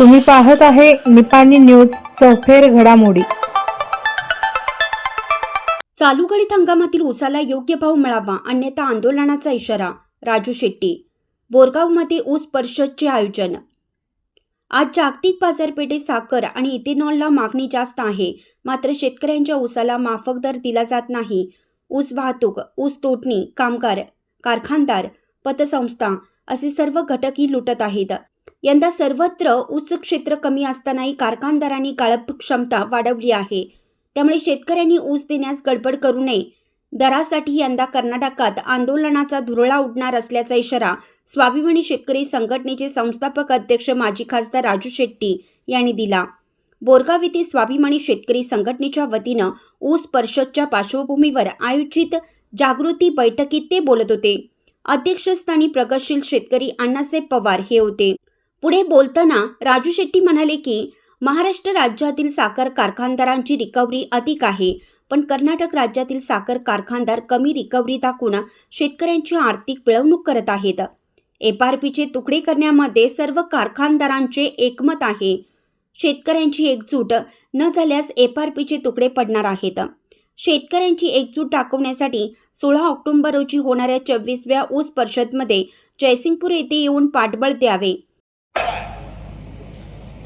तुम्ही पाहत आहे निपाणी न्यूज सफेर घडामोडी. चालू गळीत हंगामातील ऊसाला योग्य भाव मिळावा अन्यथा आंदोलनाचा इशारा राजू शेट्टी. बोरगावमध्ये ऊस परिषदचे आयोजन. आज जागतिक बाजारपेठेत साखर आणि इथेनॉलला मागणी जास्त आहे मात्र शेतकऱ्यांच्या ऊसाला माफक दर दिला जात नाही. ऊस वाहतूक ऊस तोडणी कामगार कारखानदार पतसंस्था असे सर्व घटकही लुटत आहेत. यंदा सर्वत्र ऊस क्षेत्र कमी असतानाही कारखानदारांनी काळप क्षमता वाढवली आहे. त्यामुळे शेतकऱ्यांनी ऊस देण्यास गडबड करू नये. दरासाठी यंदा कर्नाटकात आंदोलनाचा धुरळा उडणार असल्याचा इशारा स्वाभिमानी शेतकरी संघटनेचे संस्थापक अध्यक्ष माजी खासदार राजू शेट्टी यांनी दिला. बोरगाव येथे स्वाभिमानी शेतकरी संघटनेच्या वतीनं ऊस परिषदच्या पार्श्वभूमीवर आयोजित जागृती बैठकीत ते बोलत होते. अध्यक्षस्थानी प्रगतशील शेतकरी अण्णासाहेब पवार हे होते. पुढे बोलताना राजू शेट्टी म्हणाले की महाराष्ट्र राज्यातील साखर कारखानदारांची रिकव्हरी अधिक आहे पण कर्नाटक राज्यातील साखर कारखानदार कमी रिकव्हरी दाखवून शेतकऱ्यांची आर्थिक पिळवणूक करत आहेत. एफ आर पीचे तुकडे करण्यामध्ये सर्व कारखानदारांचे एकमत आहे. शेतकऱ्यांची एकजूट न झाल्यास एफ आर पीचे तुकडे पडणार आहेत. शेतकऱ्यांची एकजूट दाखवण्यासाठी सोळा ऑक्टोबर रोजी होणाऱ्या चव्वीसव्या ऊस परिषदमध्ये जयसिंगपूर येथे येऊन पाठबळ द्यावे.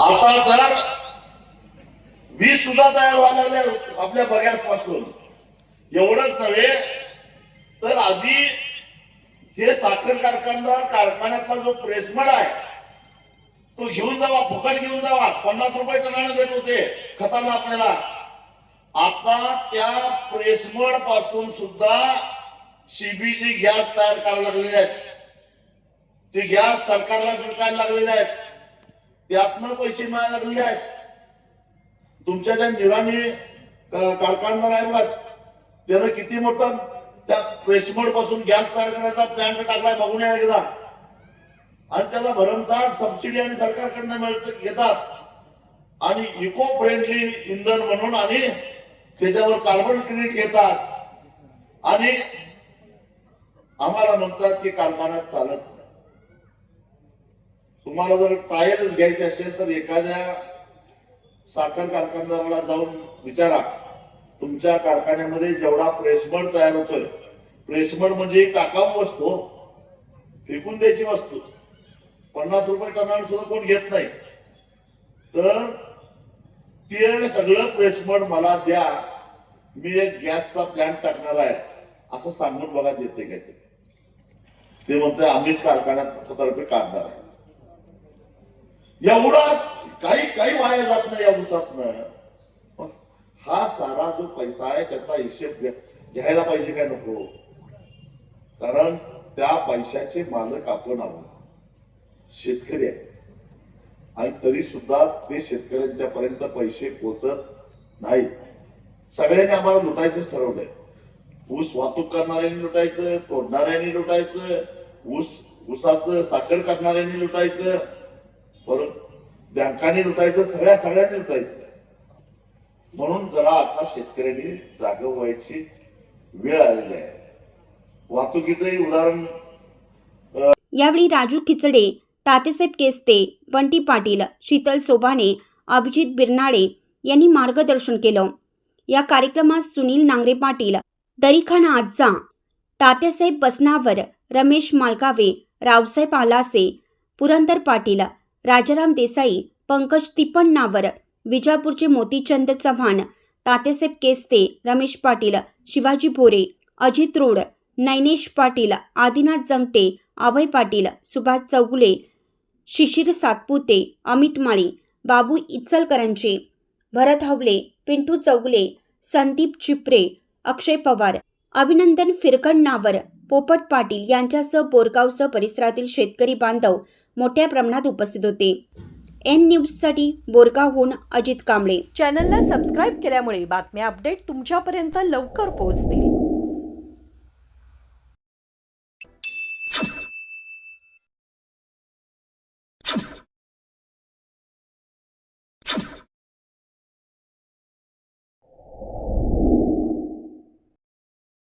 आता तर वीज सुद्धा तयार व्हायला लागल्या आपल्या बऱ्याच पासून एवढंच नव्हे तर आधी हे साखर कारखानदार कारखान्यातला जो प्रेसमड आहे तो घेऊन जावा फुकट घेऊन जावा. पन्नास रुपये टनाने देत होते खताला आपल्याला. आता त्या प्रेसमडपासून सुद्धा सीबीसी गॅस तयार करायला लागलेले आहेत. ते गॅस सरकारला विकायला लागलेले आहेत. त्यातनं पैसे मिळायला लागलेले आहेत. तुमच्या त्या निरामी कारखानदार आहे बघा त्यानं किती मोठं त्या प्रेसमोडपासून गॅस तयार करायचा प्लॅन टाकलाय बघून या एकदा. आणि त्याला भरमसाठ सबसिडी आणि सरकारकडनं मिळत घेतात आणि इको फ्रेंडली इंधन म्हणून आणि त्याच्यावर कार्बन क्रेडिट घेतात. आणि आम्हाला म्हणतात की कारखान्यात चालत तुम्हाला जर ट्रायलच घ्यायची असेल तर एखाद्या साखर कारखानदाराला जाऊन विचारा. तुमच्या कारखान्यामध्ये जेवढा प्रेसमड तयार होतोय प्रेसमड म्हणजे टाकाऊ वस्तू फेकून द्यायची वस्तू. पन्नास रुपये टनाने सुद्धा कोण घेत नाही. तर ते सगळं प्रेसमड मला द्या. मी एक गॅसचा प्लॅन्ट टाकणार आहे. असं सांगून बघा देते काय ते. ते आम्हीच कारखान्यात तर्फे काढणार असतो. एवढा काही काही वाया जात नाही या ऊसातनं हा सारा जो पैसा आहे त्याचा हिशेब घ्यायला पाहिजे काय नको? कारण त्या पैशाचे मालक आपण आहोत. शेतकरी आहे आणि तरी सुद्धा ते शेतकऱ्यांच्या पर्यंत पैसे पोचत नाही सगळ्यांनी आम्हाला लुटायचंच ठरवलंय. ऊस वाहतूक करणाऱ्यांनी लुटायचं तोडणाऱ्यांनी लुटायचं ऊस ऊसाचं साखर करणाऱ्यांनी लुटायचं. परत बँकांनी लुटायचं सगळ्या सगळ्यांनी लुटायचं. म्हणून जरा आता शेतकऱ्यांनी जाग व्हायची वेळ आलेली आहे. वाहतुकीचंही उदाहरण यावेळी राजू खिचडे तातेसाहेब केस्ते बंटी पाटील शीतल सोबाने अभिजित बिरनाळे यांनी मार्गदर्शन केलं. या कार्यक्रमात सुनील नांगरे पाटील दरीखाना आज्जा तात्यासाहेब बसनावर रमेश मालकावे रावसाहेब आलासे पुरंदर पाटील राजाराम देसाई पंकज तिपण्णावर विजापूरचे मोतीचंद चव्हाण तातेसाहेब केस्ते रमेश पाटील शिवाजी भोरे अजित रोड नैनेश पाटील आदिनाथ जंगटे अभय पाटील सुभाष चौगुले शिशिर सातपुते अमित माळी बाबू इचलकरांचे भरत हवले पिंटू चौगुले संदीप चिपरे अक्षय पवार अभिनंदन फिरकण्णावर पोपट पाटील यांच्यासह बोरगावसह परिसरातील शेतकरी बांधव मोठ्या प्रमाणात उपस्थित होते. एन न्यूजसाठी बोरगावहून अजित कांबळे. चॅनलला सबस्क्राईब केल्यामुळे बातम्या अपडेट तुमच्यापर्यंत लवकर पोहोचतील.